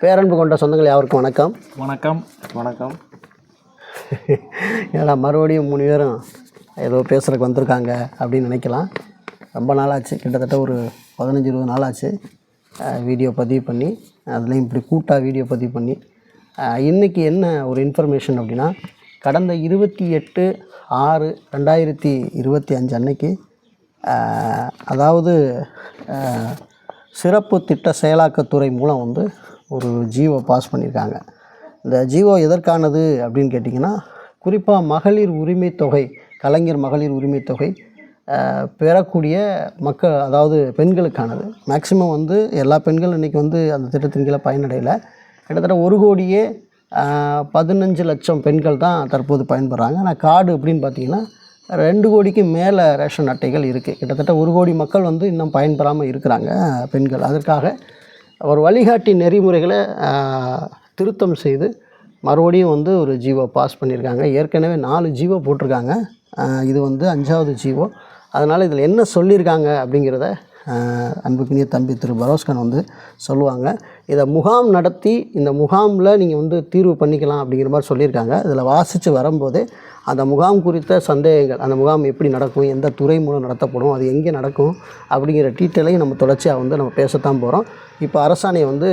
பேரன்பு கொண்ட சொந்தங்கள் யாருக்கும் வணக்கம். வணக்கம். வணக்கம். ஏன்னா மறுபடியும் மூணு பேரும் ஏதோ பேசுகிறதுக்கு வந்திருக்காங்க அப்படின்னு நினைக்கலாம். ரொம்ப நாளாச்சு கிட்டத்தட்ட ஒரு பதினஞ்சு இருபது நாளாச்சு வீடியோ பதிவு பண்ணி அதுலேயும் இப்படி கூட்டாக வீடியோ பதிவு பண்ணி அஹ், இன்னைக்கு என்ன ஒரு இன்ஃபர்மேஷன் அப்படின்னா கடந்த இருபத்தி எட்டு ஆறு ரெண்டாயிரத்தி இருபத்தி அஞ்சு அன்னைக்கு அதாவது சிறப்பு திட்ட செயலாக்கத்துறை மூலம் வந்து ஒரு ஜியோ பாஸ் பண்ணியிருக்காங்க. இந்த ஜியோ எதற்கானது அப்படின்னு கேட்டிங்கன்னா குறிப்பாக மகளிர் உரிமை தொகை கலைஞர் மகளிர் உரிமை தொகை பெறக்கூடிய மக்கள் அதாவது பெண்களுக்கானது. மேக்சிமம் வந்து எல்லா பெண்களும் இன்றைக்கி வந்து அந்த திட்டத்தின் கீழே பயனடையலை. கிட்டத்தட்ட ஒரு கோடியே பதினஞ்சு லட்சம் பெண்கள் தான் தற்போது பயன்படுறாங்க ஆனால் கார்டு அப்படின்னு பார்த்தீங்கன்னா ரெண்டு கோடிக்கு மேலே ரேஷன் அட்டைகள் இருக்குது கிட்டத்தட்ட ஒரு கோடி மக்கள் வந்து இன்னும் பயன்பெறாமல் இருக்கிறாங்க பெண்கள். அதற்காக ஒரு வழிகாட்டி நெறிமுறைகளை திருத்தம் செய்து மறுபடியும் வந்து ஒரு ஜீவோ பாஸ் பண்ணியிருக்காங்க. ஏற்கனவே நாலு ஜீவோ போட்டிருக்காங்க. இது வந்து அஞ்சாவது ஜீவோ. அதனால் இதில் என்ன சொல்லியிருக்காங்க அப்படிங்கிறத அன்புக்குரிய தம்பி திரு பரோஸ்கான் வந்து சொல்லுவாங்க. இதை முகாம் நடத்தி இந்த முகாமில் நீங்கள் வந்து தீர்வு பண்ணிக்கலாம் அப்படிங்கிற மாதிரி சொல்லியிருக்காங்க. இதில் வாசித்து வரும்போதே அந்த முகாம் குறித்த சந்தேகங்கள் அந்த முகாம் எப்படி நடக்கும் எந்த துறை மூலம் நடத்தப்படும் அது எங்கே நடக்கும் அப்படிங்கிற டீட்டெயிலையும் நம்ம தொடர்ச்சியாக வந்து நம்ம பேசத்தான் போகிறோம் இப்போ அரசாணையை வந்து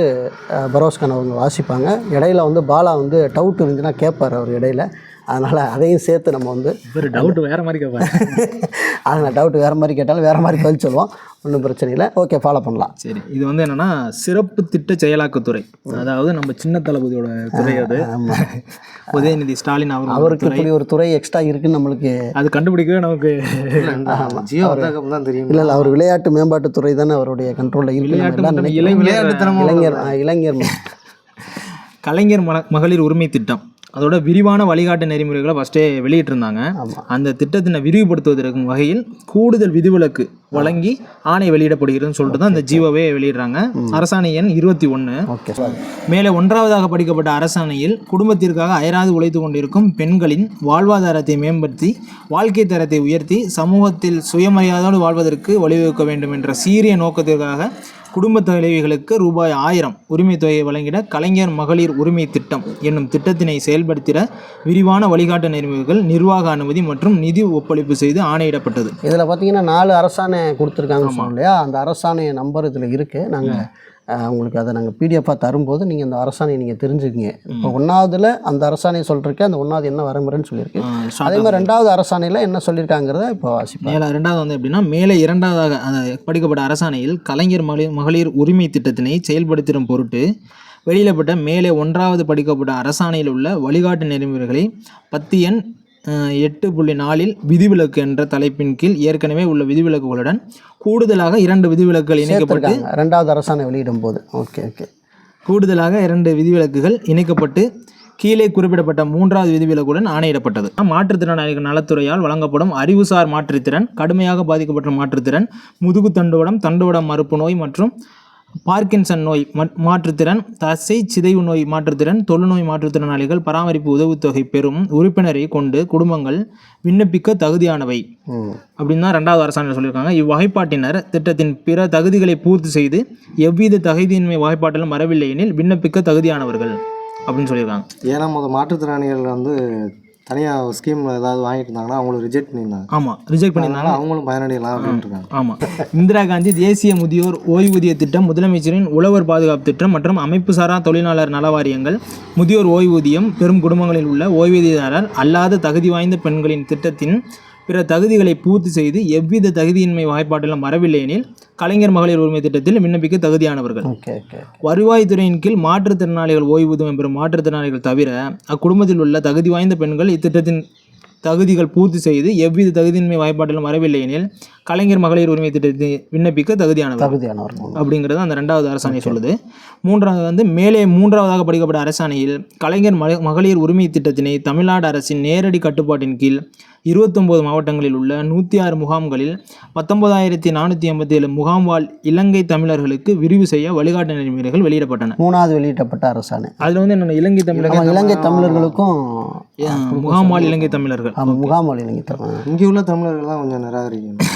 பரோஸ்கான் அவங்க வாசிப்பாங்க. இடையில வந்து பாலா வந்து டவுட் இருந்துச்சுன்னா கேட்பார் அவர் இடையில. அதனால் அதையும் சேர்த்து நம்ம வந்து ஒரு டவுட் வேற மாதிரி கேட்பாரு அது நான் டவுட் வேறு மாதிரி கேட்டாலும் வேறு மாதிரி பதில் சொல்லுவோம். ஒன்றும் பிரச்சனை இல்லை. ஓகே ஃபாலோ பண்ணலாம். சரி இது வந்து என்னன்னா சிறப்பு திட்ட செயலாக்கத்துறை. அதாவது நம்ம சின்ன தளபதியோட துறை அது. உதயநிதி ஸ்டாலின் அவர் அவருக்கு இப்படி ஒரு துறை எக்ஸ்ட்ரா இருக்குன்னு நம்மளுக்கு அது கண்டுபிடிக்கவே நமக்கு ஜியோ தான் தெரியும். இல்லை இல்லை அவர் விளையாட்டு மேம்பாட்டுத்துறை தானே அவருடைய கண்ட்ரோலில் இருக்கு. இளைஞர் இளைஞர் கலைஞர் மகளிர் உரிமை திட்டம். அதோட விரிவான வழிகாட்டு நெறிமுறைகளை ஃபஸ்ட்டே வெளியிட்டிருந்தாங்க. அந்த திட்டத்தினை விரிவுபடுத்துவதற்கு வகையில் கூடுதல் விதிவிலக்கு வழங்கி ஆணை வெளியிடப்படுகிறதுன்னு சொல்லிட்டு தான் இந்த ஜீவோவே வெளியிடுறாங்க. அரசாணை எண் இருபத்தி ஒன்று மேலே ஒன்றாவதாக படிக்கப்பட்ட அரசாணையில் குடும்பத்திற்காக அயராது உழைத்து கொண்டிருக்கும் பெண்களின் வாழ்வாதாரத்தை மேம்படுத்தி வாழ்க்கை தரத்தை உயர்த்தி சமூகத்தில் சுயமரியாதையோடு வாழ்வதற்கு வழிவகுக்க வேண்டும் என்ற சீரிய நோக்கத்திற்காக குடும்ப தலைவிகளுக்கு ரூபாய் ஆயிரம் உரிமை தொகையை வழங்கிட கலைஞர் மகளிர் உரிமை திட்டம் என்னும் திட்டத்தினை செயல்படுத்திட விரிவான வழிகாட்டு நெறிமுறைகள் நிர்வாக அனுமதி மற்றும் நிதி ஒப்பளிப்பு செய்து ஆணையிடப்பட்டது. இதில் பார்த்தீங்கன்னா நாலு அரசாணை கொடுத்துருக்காங்க இல்லையா? அந்த அரசாணை நம்பர் இதில் இருக்குது நாங்கள் உங்களுக்கு அதை நாங்கள் பிடிஎஃபாக தரும்போது நீங்கள் அந்த அரசாணையை நீங்கள் தெரிஞ்சுக்கிங்க. இப்போ ஒன்றாவதுல அந்த அரசாணையை சொல்லிருக்கு அந்த ஒன்றாவது என்ன வரமுறைன்னு சொல்லியிருக்கு. அதே மாதிரி ரெண்டாவது அரசாணையில் என்ன சொல்லியிருக்காங்கிறத இப்போ வாசிப்போம். மேலே ரெண்டாவது வந்து எப்படின்னா மேலே இரண்டாவதாக அந்த படிக்கப்பட்ட அரசாணையில் கலைஞர் மகளிர் மகளிர் உரிமை திட்டத்தினை செயல்படுத்திடும் பொருட்டு வெளியிடப்பட்ட மேலே ஒன்றாவது படிக்கப்பட்ட அரசாணையில் உள்ள வழிகாட்டு நெறிமுறைகளை பத்து எண் அஹ், எட்டு புள்ளி நாலில் விதிவிலக்கு என்ற தலைப்பின் கீழ் ஏற்கனவே உள்ள விதிவிலக்குகளுடன் கூடுதலாக இரண்டு விதிவிலக்குகள் இணைக்கப்பட்டு சேர்த்துருக்காங்க. ரெண்டாவது அரசாணை வெளியிடும் போது. Okay okay. கூடுதலாக இரண்டு விதிவிலக்குகள் இணைக்கப்பட்டு கீழே குறிப்பிடப்பட்ட மூன்றாவது விதிவிலக்குடன் ஆணையிடப்பட்டது. மாற்றுத்திறனாளிகள் நலத்துறையால் வழங்கப்படும் அறிவுசார் மாற்றுத்திறன் கடுமையாக பாதிக்கப்பட்ட மாற்றுத்திறன் முதுகு தண்டுவடம் தண்டுவடம் மறுப்பு நோய் மற்றும் பார்க்கின்சன் நோய் மாற்றுத்திறன் தசை சிதைவு நோய் மாற்றுத்திறன் தொழுநோய் மாற்றுத்திறனாளிகள் பராமரிப்பு உதவித்தொகை பெறும் உறுப்பினரை கொண்டு குடும்பங்கள் விண்ணப்பிக்க தகுதியானவை. அப்படின்னு தான் ரெண்டாவது அரசாணையில் சொல்லியிருக்காங்க. இவ்வகைப்பாட்டினர் திட்டத்தின் பிற தகுதிகளை பூர்த்தி செய்து எவ்வித தகுதியின்மை வகைப்பாட்டிலும் வரவில்லை எனில் விண்ணப்பிக்க தகுதியானவர்கள் அப்படின்னு சொல்லியிருக்காங்க. ஏன்னா மாற்றுத்திறனாளிகள் வந்து தனியாக ஸ்கீம் ஏதாவது வாங்கிட்டு இருந்தாங்கன்னா அவங்களும் ரிஜெக்ட் பண்ணியிருந்தாங்க. ஆமாம் ரிஜெக்ட் பண்ணியிருந்தாங்க. அவங்களும் பயனடையலாம் இருக்காங்க. ஆமாம் இந்திரா காந்தி தேசிய முதியோர் ஓய்வூதிய திட்டம் முதலமைச்சரின் உழவர் பாதுகாப்பு திட்டம் மற்றும் அமைப்புசாரா தொழிலாளர் நல வாரியங்கள் முதியோர் ஓய்வூதியம் பெறும் குடும்பங்களில் உள்ள ஓய்வூதியதாரர் அல்லாத தகுதி வாய்ந்த பெண்களின் திட்டத்தின் பிற தகுதிகளை பூர்த்தி செய்து எவ்வித தகுதியின்மை வாய்ப்பாட்டிலும் வரவில்லை எனில் கலைஞர் மகளிர் உரிமை திட்டத்தில் விண்ணப்பிக்க தகுதியானவர்கள். வருவாய்த்துறையின் கீழ் மாற்றுத்திறனாளிகள் ஓய்வூதியம் பெறும் மாற்றுத்திறனாளிகள் தவிர அக்குடும்பத்தில் உள்ள தகுதி வாய்ந்த பெண்கள் இத்திட்டத்தின் தகுதிகள் பூர்த்தி செய்து எவ்வித தகுதியின்மை வாய்ப்பாட்டிலும் வரவில்லை எனில் கலைஞர் மகளிர் உரிமை திட்டத்தை விண்ணப்பிக்க தகுதியானவர் தகுதியானவர்கள். அப்படிங்கிறது அந்த ரெண்டாவது அரசாணை சொல்லுது. மூன்றாவது வந்து மேலே மூன்றாவதாக படிக்கப்பட்ட அரசாணையில் கலைஞர் மக- மகளிர் உரிமை திட்டத்தினை தமிழ்நாடு அரசின் நேரடி கட்டுப்பாட்டின் கீழ் இருபத்தொம்போது மாவட்டங்களில் உள்ள நூற்றி ஆறு முகாம்களில் பத்தொன்பதாயிரத்தி நானூற்றி எண்பத்தி ஏழு முகாம் வாழ் இலங்கை தமிழர்களுக்கு விரிவு செய்ய வழிகாட்டு நெறிமுறைகள் வெளியிடப்பட்டன. மூணாவது வெளியிடப்பட்ட அரசாணை. அதில் வந்து என்னென்ன இலங்கை தமிழர்கள்? இலங்கை தமிழர்களுக்கும் முகாம் வாழ் இலங்கை தமிழர்கள். முகாம் இலங்கை தமிழ் இங்கே உள்ள தமிழர்கள்லாம் கொஞ்சம் நிராகரிக்கணும்.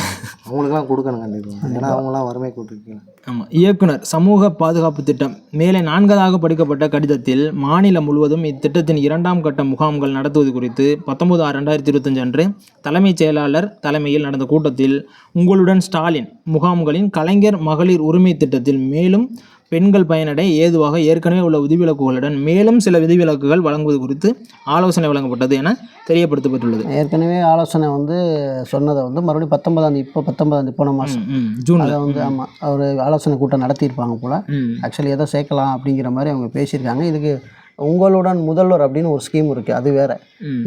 அவங்களுக்குலாம் கொடுக்கணும் கண்டிப்பாக ஏன்னா அவங்களாம் வறுமை கூட்டிருக்கீங்க ஆமாம் இயக்குனர் சமூக பாதுகாப்பு திட்டம். மேலே நான்காவதாக படிக்கப்பட்ட கடிதத்தில் மாநிலம் முழுவதும் இத்திட்டத்தின் இரண்டாம் கட்ட முகாம்கள் நடத்துவது குறித்து பத்தொன்பது ஆறு ரெண்டாயிரத்தி இருபத்தஞ்சு அன்று தலைமைச் செயலாளர் தலைமையில் நடந்த கூட்டத்தில் உங்களுடன் ஸ்டாலின் முகாம்களின் கலைஞர் மகளிர் உரிமை திட்டத்தில் மேலும் பெண்கள் பயனடைய ஏதுவாக ஏற்கனவே உள்ள விதிவிலக்குகளுடன் மேலும் சில விதிவிலக்குகள் வழங்குவது குறித்து ஆலோசனை வழங்கப்பட்டது என தெரியப்படுத்தப்பட்டுள்ளது. ஏற்கனவே ஆலோசனை வந்து சொன்னதை வந்து மறுபடியும் பத்தொன்பதாம் தேதி இப்போ பத்தொன்பதாம் தேதி போன மாதம் ஜூனில். அதை வந்து ஆமாம் ஒரு ஆலோசனை கூட்டம் நடத்தியிருப்பாங்க போல். ஆக்சுவலி எதை சேர்க்கலாம் அப்படிங்கிற மாதிரி அவங்க பேசியிருக்காங்க. இதுக்கு உங்களுடன் முதல்வர் அப்படின்னு ஒரு ஸ்கீம் இருக்குது அது வேற.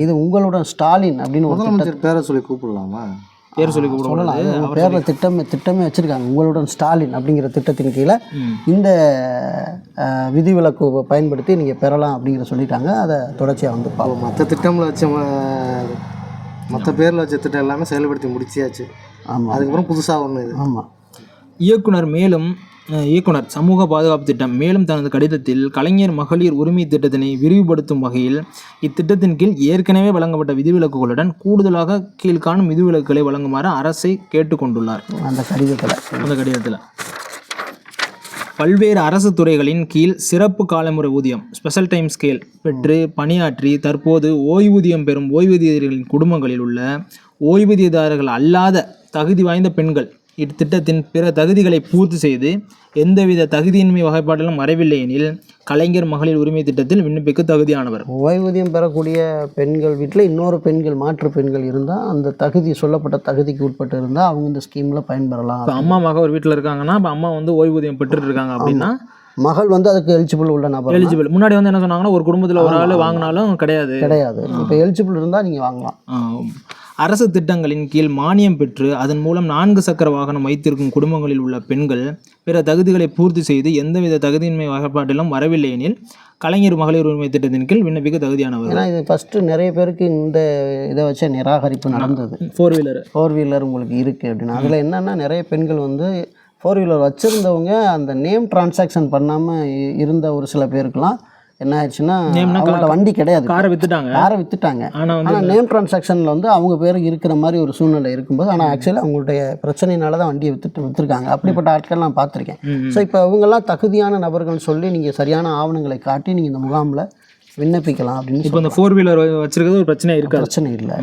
இது உங்களுடன் ஸ்டாலின் அப்படின்னு ஒரு பேரை சொல்லி கூப்பிடலாமா? பேர் சொல்லி சொல்லலாம். பேரில் திட்டமே திட்டமே வச்சுருக்காங்க. உங்களுடன் ஸ்டாலின் அப்படிங்கிற திட்டத்தின் கீழே. இந்த விதிவிலக்கு பயன்படுத்தி நீங்கள் பெறலாம் அப்படிங்கிற சொல்லிட்டாங்க. அதை தொடர்ச்சியாக வந்து பார்ப்போம். மற்ற திட்டமில் வச்ச மற்ற பேரில் வச்ச திட்டம் எல்லாமே செயல்படுத்தி முடிச்சியாச்சு ஆமாம் அதுக்கப்புறம் புதுசாக ஒன்று இது. ஆமாம் இயக்குனர் மேலும் இயக்குனர் சமூக பாதுகாப்பு திட்டம் மேலும் தனது கடிதத்தில் கலைஞர் மகளிர் உரிமை திட்டத்தினை விரிவுபடுத்தும் வகையில் இத்திட்டத்தின் கீழ் ஏற்கனவே வழங்கப்பட்ட விதிவிலக்குகளுடன் கூடுதலாக கீழ்காணும் விதிவிலக்குகளை வழங்குமாறு அரசை கேட்டுக்கொண்டுள்ளார். அந்த கடிதத்தில். அந்த கடிதத்தில். பல்வேறு அரசு துறைகளின் கீழ் சிறப்பு காலமுறை ஊதியம் ஸ்பெஷல் டைம் ஸ்கேல் பெற்று பணியாற்றி தற்போது ஓய்வூதியம் பெறும் ஓய்வூதியர்களின் குடும்பங்களில் உள்ள ஓய்வூதியதாரர்கள் அல்லாத தகுதி வாய்ந்த பெண்கள் இத்திட்டத்தின் பிற தகுதிகளை பூர்த்தி செய்து எந்தவித தகுதியின்மை வகைப்பாட்டிலும் வரவில்லை எனில் கலைஞர் மகளிர் உரிமை திட்டத்தில் விண்ணப்பிக்க தகுதியானவர். ஓய்வூதியம் பெறக்கூடிய பெண்கள் வீட்டில் இன்னொரு பெண்கள் மாற்று பெண்கள் இருந்தால் அந்த தகுதி சொல்லப்பட்ட தகுதிக்கு உட்பட்டு இருந்தால் அவங்க இந்த ஸ்கீமில் பயன்பெறலாம். இப்போ அம்மா மக ஒரு வீட்டில் இருக்காங்கன்னா இப்போ அம்மா வந்து ஓய்வூதியம் பெற்றுட்டு இருக்காங்க அப்படின்னா மகள் வந்து அதுக்கு எலிஜிபிள் உள்ள நபர். எலிஜிபிள் முன்னாடி வந்து என்ன சொன்னாங்கன்னா ஒரு குடும்பத்தில் ஒரு ஆள் வாங்கினாலும் கிடையாது. கிடையாது. இப்போ எலிஜிபிள் இருந்தால் நீங்கள் வாங்கலாம். அரசு திட்டங்களின் கீழ் மானியம் பெற்று அதன் மூலம் நான்கு சக்கர வாகனம் வைத்திருக்கும் குடும்பங்களில் உள்ள பெண்கள் பிற தகுதிகளை பூர்த்தி செய்து எந்தவித தகுதியின்மை வகைப்பாட்டிலும் வரவில்லை எனில் கலைஞர் மகளிர் உரிமை திட்டத்தின் கீழ் விண்ணப்பிக்க தகுதியானவர். ஏன்னா இது ஃபஸ்ட்டு நிறைய பேருக்கு இந்த இதை வச்ச நிராகரிப்பு நடந்தது. ஃபோர் வீலர் ஃபோர் வீலர் உங்களுக்கு இருக்குது அப்படின்னா. அதில் என்னென்னா நிறைய பெண்கள் வந்து ஃபோர் வீலர் வச்சுருந்தவங்க அந்த நேம் டிரான்சாக்ஷன் பண்ணாமல் இருந்த ஒரு சில பேருக்குலாம் என்ன ஆயிடுச்சுன்னா அவங்கள்ட்ட வண்டி கிடையாது. காரை வித்துட்டாங்க. காரை வித்துட்டாங்க. ஆனால் நேம் டிரான்சாக்ஷனில் வந்து அவங்க பேர் இருக்கிற மாதிரி ஒரு சூழ்நிலை இருக்கும்போது ஆனால் ஆக்சுவலி அவங்களுடைய பிரச்சனையினால தான் வண்டியை வித்துட்டு விற்றுருக்காங்க அப்படிப்பட்ட ஆட்கள் நான் பார்த்துருக்கேன். ஸோ இப்போ அவங்கெல்லாம் தகுதியான நபர்கள் சொல்லி நீங்கள் சரியான ஆவணங்களை காட்டி நீங்கள் இந்த முகாமில் விண்ணப்பிக்கலாம் அப்படின்னு இப்போ இந்த ஃபோர் வீலர் வச்சிருக்கிறது ஒரு பிரச்சனை இருக்காது. பிரச்சனை இல்லை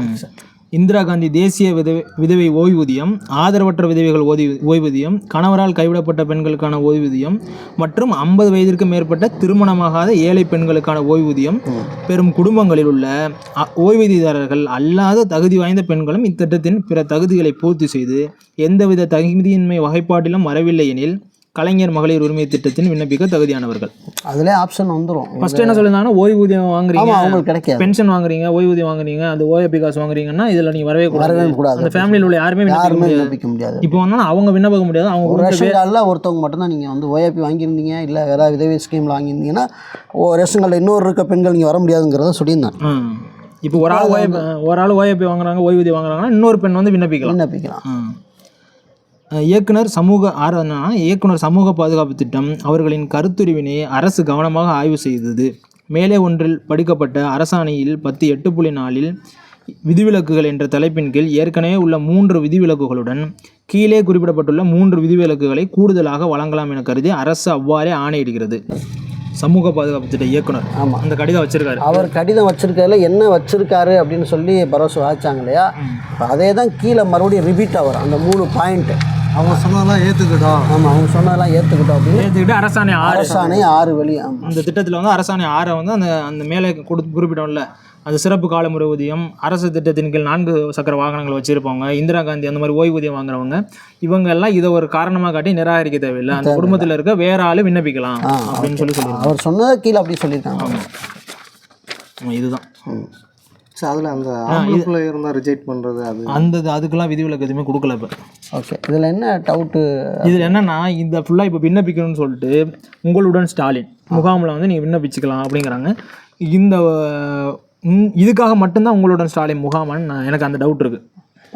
இந்திரா காந்தி தேசிய விதவை விதவை ஓய்வூதியம் ஆதரவற்ற விதவைகள் ஓய்வு ஓய்வூதியம் கணவரால் கைவிடப்பட்ட பெண்களுக்கான ஓய்வூதியம் மற்றும் ஐம்பது வயதிற்கு மேற்பட்ட திருமணமாகாத ஏழை பெண்களுக்கான ஓய்வூதியம். பெறும் குடும்பங்களில் உள்ள ஓய்வூதியதாரர்கள் அல்லாத தகுதி வாய்ந்த பெண்களும் இத்திட்டத்தின் பிற தகுதிகளை பூர்த்தி செய்து எந்தவித தகுதியின்மை வகைப்பாட்டிலும் வரவில்லை எனில் கலைஞர் மகளிர் உரிமை திட்டத்தின் விண்ணப்பிக்க தகுதியானவர்கள். அதிலே ஆப்ஷன் வந்துடும் ஃபர்ஸ்ட் என்ன சொல்லியிருந்தாங்கன்னா ஓய்வூதியம் வாங்குறீங்க அவங்களுக்கு கிடைக்காது. பென்ஷன் வாங்குறீங்க ஓய்வூதியம் வாங்குறீங்க அந்த ஓஏபி காசு வாங்குறீங்கன்னா இதுல நீங்க வரவே கூடாது. வரவே கூடாது. அந்த ஃபேமிலியில் உள்ள யாருமே விண்ணப்பிக்க யாருமே முடியாது. விண்ணப்பிக்க முடியாது. இப்போ வந்து அவங்க விண்ணப்பிக்க முடியாது அவங்க ஒரு ரேஷன் கார்டில் ஒருத்தவங்க மட்டும்தான் நீங்கள் வந்து ஓஏபி வாங்கியிருந்தீங்க இல்லை ஏதாவது விதவை ஸ்கீமில் வாங்கியிருந்தீங்கன்னா ரேஷன் கார்டில் இன்னொரு இருக்க பெண்கள் இங்கே வர முடியாதுங்கிறத சொல்லியிருந்தேன் ஆ. இப்போ ஒரு ஆள் ஓஏபி ஒரு ஆள் ஓஏபி வாங்குறாங்க ஓய்வூதியம் வாங்குறாங்கன்னா இன்னொரு பெண் வந்து விண்ணப்பிக்கலாம். விண்ணப்பிக்கலாம். இயக்குனர் சமூக ஆராதனா இயக்குனர் சமூக பாதுகாப்பு திட்டம் அவர்களின் கருத்துரிவினை அரசு கவனமாக ஆய்வு செய்தது. மேலே ஒன்றில் படிக்கப்பட்ட அரசாணையில் பத்து எட்டு புள்ளி நாலில் விதிவிலக்குகள் என்ற தலைப்பின் கீழ் ஏற்கனவே உள்ள மூன்று விதிவிலக்குகளுடன் கீழே குறிப்பிடப்பட்டுள்ள மூன்று விதிவிலக்குகளை கூடுதலாக வழங்கலாம் என கருதி அரசு அவ்வாறே ஆணையிடுகிறது. சமூக பாதுகாப்பு திட்ட இயக்குனர். ஆமாம் அந்த கடிதம் வச்சிருக்காரு. அவர் கடிதம் வச்சிருக்கிறதுல என்ன வச்சிருக்காரு அப்படின்னு சொல்லி பரோஸ் வாய்ச்சாங்க இல்லையா? அதே தான் கீழே மறுபடியும் ரிப்பீட் ஆகும் அந்த மூணு பாயிண்ட்டு அவங்க சொன்னதெல்லாம் ஏற்றுக்கிட்டோம் ஆமாம் அவங்க சொன்னதெல்லாம் ஏற்றுக்கிட்டோம் அப்படின்னு? ஏற்றுக்கிட்டு அரசாணை ஆறு. அரசாணை ஆறு வழி அந்த திட்டத்தில் வந்து அரசாணை ஆறை வந்து அந்த அந்த மேலே கொடு குறிப்பிட்டோம்ல அந்த சிறப்பு காலமுறை ஊதியம் அரசு திட்டத்தின் கீழ் நான்கு சக்கர வாகனங்கள் வச்சிருப்பவங்க இந்திரா காந்தி அந்த மாதிரி ஓய்வூதியம் வாங்குறவங்க இவங்க எல்லாம் இதை ஒரு காரணமாக காட்டி நிராகரிக்க தேவையில்லை. அந்த குடும்பத்தில் இருக்க வேற ஆளு விண்ணப்பிக்கலாம் அப்படின்னு சொல்லி சொல்லியிருக்காங்க. அவர் சொன்னதை கீழே அப்படி சொல்லியிருக்காங்க. இதுதான். அதில் அந்த ஆம்பளுக்குள்ளே இருந்தால் ரிஜெக்ட் பண்ணுறது அது. அந்த அதுக்கெல்லாம் விதிவிலக்கு எதுவுமே கொடுக்கல இப்போ. ஓகே இதில் என்ன டவுட்டு இதில் என்னன்னா இந்த ஃபுல்லாக இப்போ விண்ணப்பிக்கணும்னு சொல்லிட்டு உங்களுடன் ஸ்டாலின் முகாமில் வந்து நீங்கள் விண்ணப்பிச்சுக்கலாம் அப்படிங்கிறாங்க. இந்த இதுக்காக மட்டும்தான் உங்களுடன் ஸ்டாலின் முகாமான்னு நான் எனக்கு அந்த டவுட் இருக்குது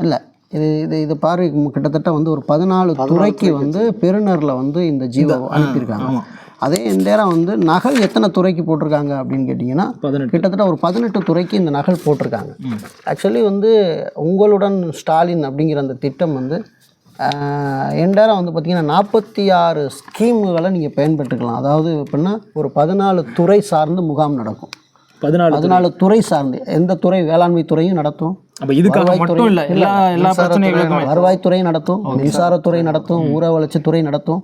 இல்லை. இது இது இது பாரு கிட்டத்தட்ட வந்து ஒரு பதினாலு துறைக்கு வந்து பெருநரில் வந்து இந்த ஜீவோ அனுப்பியிருக்காங்க. அதே நேரம் வந்து நகல் எத்தனை துறைக்கு போட்டிருக்காங்க அப்படின்னு கேட்டிங்கன்னா கிட்டத்தட்ட ஒரு பதினெட்டு துறைக்கு இந்த நகல் போட்டிருக்காங்க. ஆக்சுவலி வந்து உங்களுடன் ஸ்டாலின் அப்படிங்கிற அந்த திட்டம் வந்து எண்டாரம் வந்து பார்த்திங்கன்னா நாற்பத்தி ஆறு ஸ்கீமுகளை நீங்கள் பயன்பெற்றுக்கலாம் அதாவது எப்படின்னா ஒரு பதினாலு துறை சார்ந்து முகாம் நடக்கும். பதினாலு பதினாலு துறை சார்ந்து. எந்த துறை? வேளாண்மை துறையும் நடத்தும். அப்ப இதுக்காக மட்டும் இல்ல எல்லா எல்லா வருவாய்த்துறை நடத்தும். மின்சாரத்துறை நடத்தும் ஊர வளர்ச்சித்துறை நடத்தும்.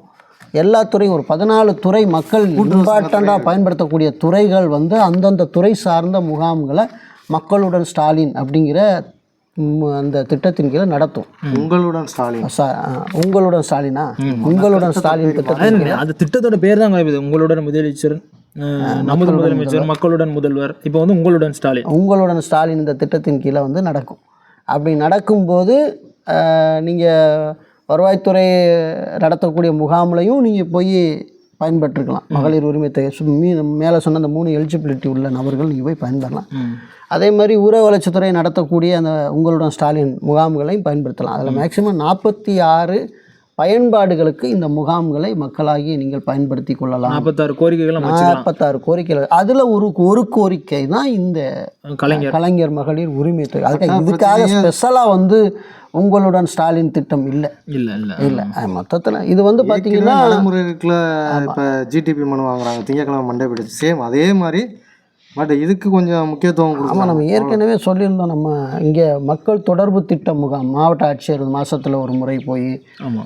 எல்லா துறையும் ஒரு பதினாலு துறை மக்கள் இம்பார்ட்டண்ட்டாக பயன்படுத்தக்கூடிய துறைகள் வந்து அந்தந்த துறை சார்ந்த முகாம்களை மக்களுடன் ஸ்டாலின் அப்படிங்கிற அந்த திட்டத்தின் கீழே நடத்தும். உங்களுடன் ஸ்டாலின். உங்களுடன் ஸ்டாலினா? உங்களுடன் ஸ்டாலின் திட்டத்தின் அந்த திட்டத்தோட பேர் தான் உங்களுடன் முதலமைச்சர் நமது முதலமைச்சர் மக்களுடன் முதல்வர். இப்போ வந்து உங்களுடன் ஸ்டாலின். உங்களுடன் ஸ்டாலின் இந்த திட்டத்தின் கீழே வந்து நடக்கும். அப்படி நடக்கும்போது நீங்கள் வருவாய்த்துறை நடத்தக்கூடிய முகாம்லையும் நீங்கள் போய் பயன்பெற்றுக்கலாம். மகளிர் உரிமை மீ மேலே சொன்ன அந்த மூணு எலிஜிபிலிட்டி உள்ள நபர்கள் நீங்கள் போய் பயன்பெறலாம். அதே மாதிரி ஊர வளர்ச்சித்துறை நடத்தக்கூடிய அந்த உங்களுடன் ஸ்டாலின் முகாம்களையும் பயன்படுத்தலாம். அதில் மேக்சிமம் நாற்பத்தி ஆறு பயன்பாடுகளுக்கு இந்த முகாம்களை மக்களாகி நீங்கள் பயன்படுத்தி கொள்ளலாம். நாற்பத்தாறு கோரிக்கைகளை நாற்பத்தாறு கோரிக்கைகள். அதில் ஒரு ஒரு கோரிக்கை தான் இந்த கலைஞர். கலைஞர் மகளிர் உரிமை தொகை. அதுக்காக இதுக்காக ஸ்பெஷலாக வந்து உங்களுடன் ஸ்டாலின் திட்டம் இல்லை. இல்ல இல்ல. இல்லை. மொத்தத்தில் இது வந்து பார்த்தீங்கன்னா நடைமுறை இருக்குல்ல இப்போ ஜிடிபி மனு வாங்குறாங்க. திங்கக்கிழமை மண்டே பிடிச்சி. சேம் அதே மாதிரி பட் இதுக்கு கொஞ்சம் முக்கியத்துவம் ஆமாம் நம்ம ஏற்கனவே சொல்லியிருந்தோம் நம்ம இங்கே மக்கள் தொடர்பு திட்ட முகாம் மாவட்ட ஆட்சியர் மாதத்தில் ஒரு முறை போய்.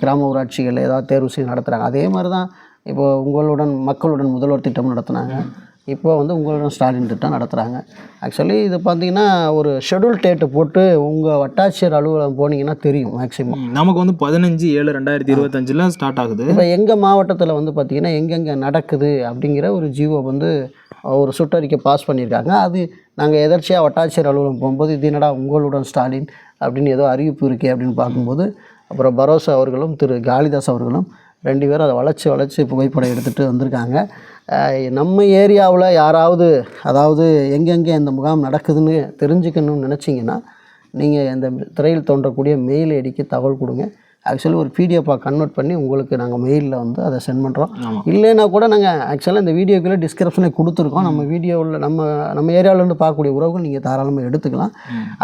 கிராம ஊராட்சிகள் ஏதாவது தேர்வு செய்து நடத்துகிறாங்க அதே மாதிரி தான் இப்போ உங்களுடன் மக்களுடன் முதல்வர் திட்டம் நடத்துனாங்க. இப்போ வந்து உங்களுடன் ஸ்டாலின் திட்டம் நடத்துகிறாங்க ஆக்சுவலி இது பார்த்தீங்கன்னா ஒரு ஷெட்யூல் டேட்டு போட்டு உங்கள் வட்டாட்சியர் அலுவலகம் போனீங்கன்னா தெரியும் மேக்ஸிமம் நமக்கு வந்து பதினஞ்சு ஏழு ரெண்டாயிரத்தி இருபத்தஞ்சில் ஸ்டார்ட் ஆகுது. இப்போ எங்கள் மாவட்டத்தில் வந்து பார்த்திங்கன்னா எங்கெங்கே நடக்குது அப்படிங்கிற ஒரு ஜீவோ வந்து ஒரு சுற்றறிக்கை பாஸ் பண்ணியிருக்காங்க. அது நாங்கள் எதர்ச்சியாக வட்டாட்சியர் அலுவலகம் போகும்போது இது என்னடா உங்களுடன் ஸ்டாலின்? அப்படின்னு ஏதோ அறிவிப்பு இருக்கே அப்படின்னு பார்க்கும்போது அப்புறம் பரோசா அவர்களும் திரு காளிதாஸ் அவர்களும் ரெண்டு பேரும் அதை வளைச்சி வளைச்சி புகைப்படம் எடுத்துகிட்டு வந்திருக்காங்க. நம்ம ஏரியாவில் யாராவது அதாவது எங்கெங்கே இந்த முகாம் நடக்குதுன்னு தெரிஞ்சுக்கணும்னு நினச்சிங்கன்னா நீங்கள் இந்த திரையில் தோன்றக்கூடிய மெயில் ஐடிக்கு தகவல் கொடுங்க. ஆக்சுவலி ஒரு பிடிஎஃபாக கன்வெர்ட் பண்ணி உங்களுக்கு நாங்கள் மெயிலில் வந்து அதை சென்ட் பண்ணுறோம். இல்லைன்னா கூட நாங்கள் ஆக்சுவலாக இந்த வீடியோக்குள்ளே டிஸ்கிரிப்ஷனில் கொடுத்துருக்கோம். நம்ம வீடியோவில் நம்ம நம்ம ஏரியாவிலேருந்து பார்க்கக்கூடிய உறவுகள் நீங்கள் தாராளமாக எடுத்துக்கலாம்.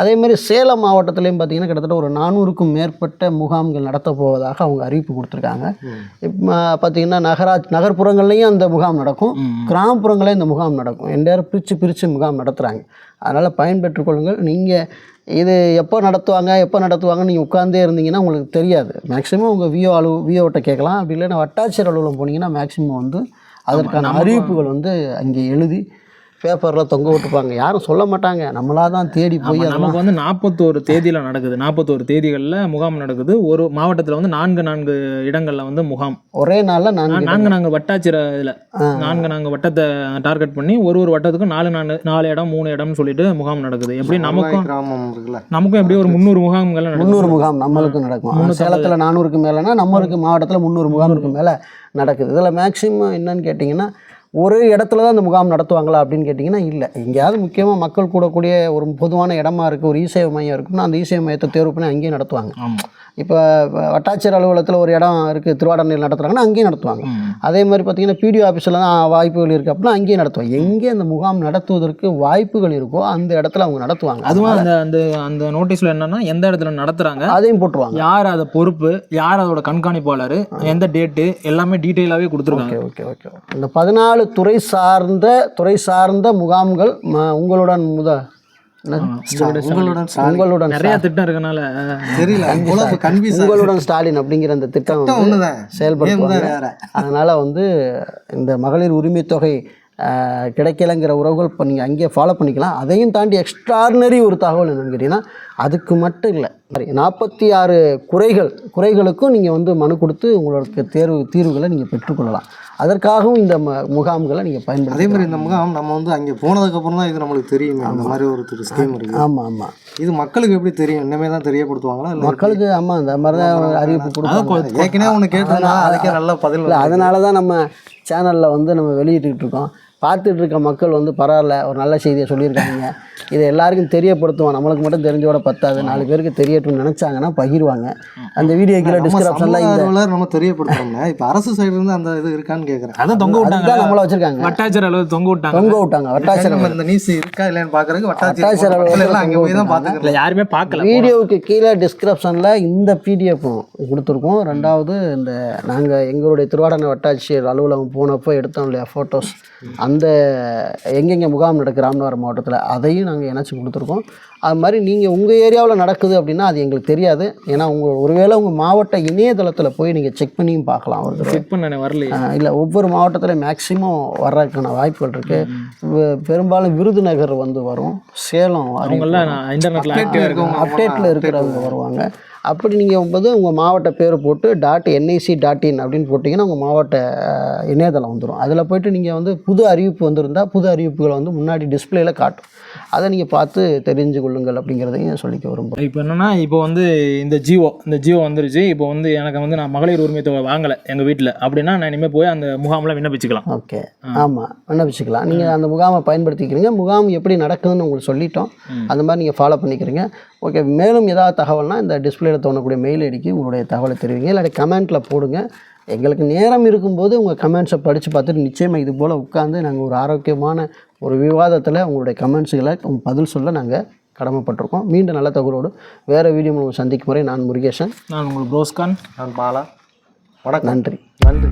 அதே மாதிரி சேலம் மாவட்டத்துலேயும் பார்த்தீங்கன்னா கிட்டத்தட்ட ஒரு நானூறுக்கும் மேற்பட்ட முகாம்கள் நடத்த போவதாக அவங்க அறிவிப்பு கொடுத்துருக்காங்க. இப்போ பார்த்தீங்கன்னா நகராட்சி நகர்ப்புறங்கள்லேயும் அந்த முகாம் நடக்கும். கிராமப்புறங்களையும் இந்த முகாம் நடக்கும். எந்நேரம் பிரித்து பிரித்து முகாம் நடத்துகிறாங்க அதனால் பயன்பெற்றுக் கொள்ளுங்கள். நீங்கள் இது எப்போ நடத்துவாங்க எப்போ நடத்துவாங்கன்னு நீங்கள் உட்காந்தே இருந்தீங்கன்னா உங்களுக்கு தெரியாது. மேக்ஸிமம் உங்கள் விஓ அலு விஓட்ட கேட்கலாம். அப்படி இல்லைன்னா வட்டாட்சியர் அலுவலகம் போனீங்கன்னா மேக்ஸிமம் வந்து அதற்கான அறிவிப்புகள் வந்து அங்கே எழுதி பேப்பரில் தொங்க விட்டுப்பாங்க. யாரும் சொல்ல மாட்டாங்க. நம்மளாக தான் தேடி போய் நமக்கு வந்து நாற்பத்தோரு தேதியில நடக்குது. நாற்பத்தோரு தேதிகளில் முகாம் நடக்குது. ஒரு மாவட்டத்தில் வந்து நான்கு நான்கு இடங்கள்ல வந்து முகாம். ஒரே நாளில் நான்கு நான்கு வட்டாட்சியர் இதில். நான்கு நான்கு வட்டத்தை டார்கெட் பண்ணி ஒரு ஒரு வட்டத்துக்கும் நாலு நாலு நாலு இடம் மூணு இடம்னு சொல்லிட்டு முகாம் நடக்குது. எப்படி நமக்கும் நமக்கும் எப்படி ஒரு முந்நூறு முகாம்கள் நடக்குது? முந்நூறு முகாம் நம்மளுக்கு நடக்கும்? சேலத்தில் நானூறுக்கு மேலேனா நம்மளுக்கு மாவட்டத்தில் முந்நூறு முகாமுக்கு மேலே நடக்குது. இதில் மேக்ஸிமம் என்னன்னு கேட்டிங்கன்னா ஒரு இடத்துல தான் இந்த முகாம் நடத்துவாங்களா அப்படின்னு கேட்டிங்கன்னா இல்லை. எங்கேயாவது முக்கியமாக மக்கள் கூடக்கூடிய ஒரு பொதுவான இடமா இருக்குது ஒரு இசேவை மையம் இருக்குன்னா அந்த இசேவை மையத்தை தேர்வு பண்ணி அங்கேயும் நடத்துவாங்க. இப்போ வட்டாட்சியர் அலுவலகத்தில் ஒரு இடம் இருக்குது திருவாடனையில் நடத்துகிறாங்கன்னா அங்கேயும் நடத்துவாங்க. அதே மாதிரி பார்த்தீங்கன்னா பிடிஓ ஆஃபீஸில் தான் வாய்ப்புகள் இருக்குது அப்படின்னா அங்கேயும் நடத்துவாங்க. எங்கே அந்த முகாம் நடத்துவதற்கு வாய்ப்புகள் இருக்கோ அந்த இடத்துல அவங்க நடத்துவாங்க. அதுவும் அந்த அந்த அந்த நோட்டீஸ்ல என்னன்னா எந்த இடத்துல நடத்துறாங்க? அதையும் போட்டுருவாங்க. யார் அதை பொறுப்பு யார் அதோட கண்காணிப்பாளர் எந்த டேட்டு எல்லாமே டீட்டெயிலாகவே கொடுத்துருக்காங்க. Okay okay okay. இந்த பதினாலு துறை சார்ந்த துறை சார்ந்த முகாம்கள் உங்களுடன் முத? உங்களுடன் ஸ்டாலின் உங்களுடன் நிறைய திட்டம் இருக்கனால தெரியல கன்ஃபியூஸ் உங்களுடன் ஸ்டாலின் அப்படிங்கிற அந்த திட்டம் செயல்படுத்துவாங்க. அதனால் வந்து இந்த மகளிர் உரிமை தொகை கிடைக்கலங்கிற உறவுகள் இப்போ நீங்கள் அங்கேயே ஃபாலோ பண்ணிக்கலாம். அதையும் தாண்டி எக்ஸ்ட்ராடினரி ஒரு தகவல் என்னன்னு கேட்டிங்கன்னா அதுக்கு மட்டும் இல்லை. நாற்பத்தி ஆறு குறைகள் குறைகளுக்கும் நீங்கள் வந்து மனு கொடுத்து உங்களுக்கு தேர்வு தீர்வுகளை நீங்கள் பெற்றுக்கொள்ளலாம். அதற்காகவும் இந்த முகாம்களை நீங்கள் அதே பயன்படுத்தி மாதிரி இந்த முகாம் நம்ம வந்து அங்கே போனதுக்கு அப்புறம் தான் இது நம்மளுக்கு தெரியுமே. அந்த மாதிரி ஒரு ஸ்கீம் இருக்கு. ஆமாம் ஆமாம் இது மக்களுக்கு எப்படி தெரியும்? இனிமே தான் தெரியப்படுத்துவாங்களா? மக்களுக்கு ஆமாம் இந்த மாதிரி தான் அறிவிப்பு கொடுப்பாங்க. ஏற்கனவே ஒன்று கேட்டதுனால அதுக்கே நல்ல பதில் அதனால தான் நம்ம சேனலில் வந்து நம்ம வெளியிட்டுக்கிட்டு இருக்கோம். பார்த்துட்டு இருக்க மக்கள் வந்து பரவாயில்ல ஒரு நல்ல செய்தியை சொல்லியிருக்காங்க. இதை எல்லாருக்கும் தெரியப்படுத்துவோம். நம்மளுக்கு மட்டும் தெரிஞ்சோட பத்தாது. நாலு பேருக்கு தெரியட்டும்னு நினச்சாங்கன்னா பகிர்வாங்க. அந்த வீடியோ கீழே நம்ம டிஸ்கிரிப்ஷனில் சமூக இந்த ஆர்வலர் நம்ம தெரியப்படுத்துறோம்ல. இப்போ அரசு சைடு இருந்து அந்த இது இருக்கான்னு கேட்குறேன் அதான் தொங்க விட்டாங்க. நம்மளை வச்சுருக்காங்க. வட்டாட்சியர் அளவு தொங்க விட்டாங்க. தொங்க விட்டாங்க. வட்டாட்சியர் நம்ம இந்த நியூஸ் இருக்கா இல்லையான்னு பார்க்கறதுக்கு வட்டாட்சியர் எல்லாம் அங்கே போய் தான் இல்ல யாருமே பார்க்கல வீடியோவுக்கு கீழே டிஸ்கிரிப்ஷனில் இந்த பிடிஎஃப் கொடுத்துருக்கோம். ரெண்டாவது இந்த நாங்கள் எங்களுடைய திருவாடனை வட்டாட்சியர் அலுவலகம் போனப்போ எடுத்தோம் இல்லையா ஃபோட்டோஸ் அந்த எங்கெங்கே முகாம் நடக்குது ராமநாதபுரம் மாவட்டத்தில் அதையும் நாங்கள் இணைச்சி கொடுத்துருக்கோம். அது மாதிரி நீங்கள் உங்கள் ஏரியாவில் நடக்குது அப்படின்னா அது எங்களுக்கு தெரியாது. ஏன்னா உங்கள் ஒருவேளை உங்கள் மாவட்ட இணையதளத்தில் போய் நீங்கள் செக் பண்ணியும் பார்க்கலாம் ஒரு செக் பண்ண வரலையே. இல்லை ஒவ்வொரு மாவட்டத்திலையும் மேக்ஸிமம் வர்றதுக்கான வாய்ப்புகள் இருக்குது பெரும்பாலும் விருதுநகர் வந்து வரும். சேலம் அப்டேட்டில் இருக்கிறவங்க வருவாங்க. அப்படி நீங்கள் வந்து உங்கள் மாவட்ட பேர் போட்டு டாட் என்ஐசி டாட் இன் அப்படின்னு போட்டிங்கன்னா உங்கள் மாவட்ட இணையதளம் வந்துடும் அதில் போயிட்டு நீங்கள் வந்து புது அறிவிப்பு வந்திருந்தால் புது அறிவிப்புகளை வந்து முன்னாடி டிஸ்பிளேல காட்டும். அதை நீங்கள் பார்த்து தெரிஞ்சு கொள்ளுங்கள் அப்படிங்கிறதையும் சொல்லிக்க விரும்புகிறேன். இப்போ என்னன்னா இப்போ வந்து இந்த ஜியோ இந்த ஜியோ வந்துருச்சு. இப்போ வந்து எனக்கு வந்து நான் மகளிர் உரிமை தொகை வாங்கலை எங்கள் வீட்டில். அப்படின்னா நான் இனிமேல் போய் அந்த முகாமில் விண்ணப்பிச்சுக்கலாம். ஓகே. ஆமாம் விண்ணப்பிச்சுக்கலாம். நீங்கள் அந்த முகாமை பயன்படுத்திக்கிறீங்க. முகாம் எப்படி நடக்குதுன்னு உங்களுக்கு சொல்லிட்டோம். அந்த மாதிரி நீங்கள் ஃபாலோ பண்ணிக்கிறீங்க. ஓகே மேலும் ஏதாவது தகவல்னா இந்த டிஸ்பிளேல தோணக்கூடிய மெயில் ஐடிக்கு உங்களுடைய தகவலை தெரிவிங்க. இல்லாட்டி கமெண்ட்டில் போடுங்க. எங்களுக்கு நேரம் இருக்கும்போது உங்கள் கமெண்ட்ஸை படித்து பார்த்துட்டு நிச்சயமாக இது போல் உட்காந்து நாங்கள் ஒரு ஆரோக்கியமான ஒரு விவாதத்தில் உங்களுடைய கமெண்ட்ஸுகளை பதில் சொல்ல நாங்கள் கடமைப்பட்டிருக்கோம். மீண்டும் நல்ல தகவலோடு வேறு வீடியோ மூலம் சந்திக்கும் முறை நான் முருகேசன். நான் உங்களுக்கு ப்ரோஸ்கான். நான் பாலா. வணக்கம் நன்றி. நன்றி.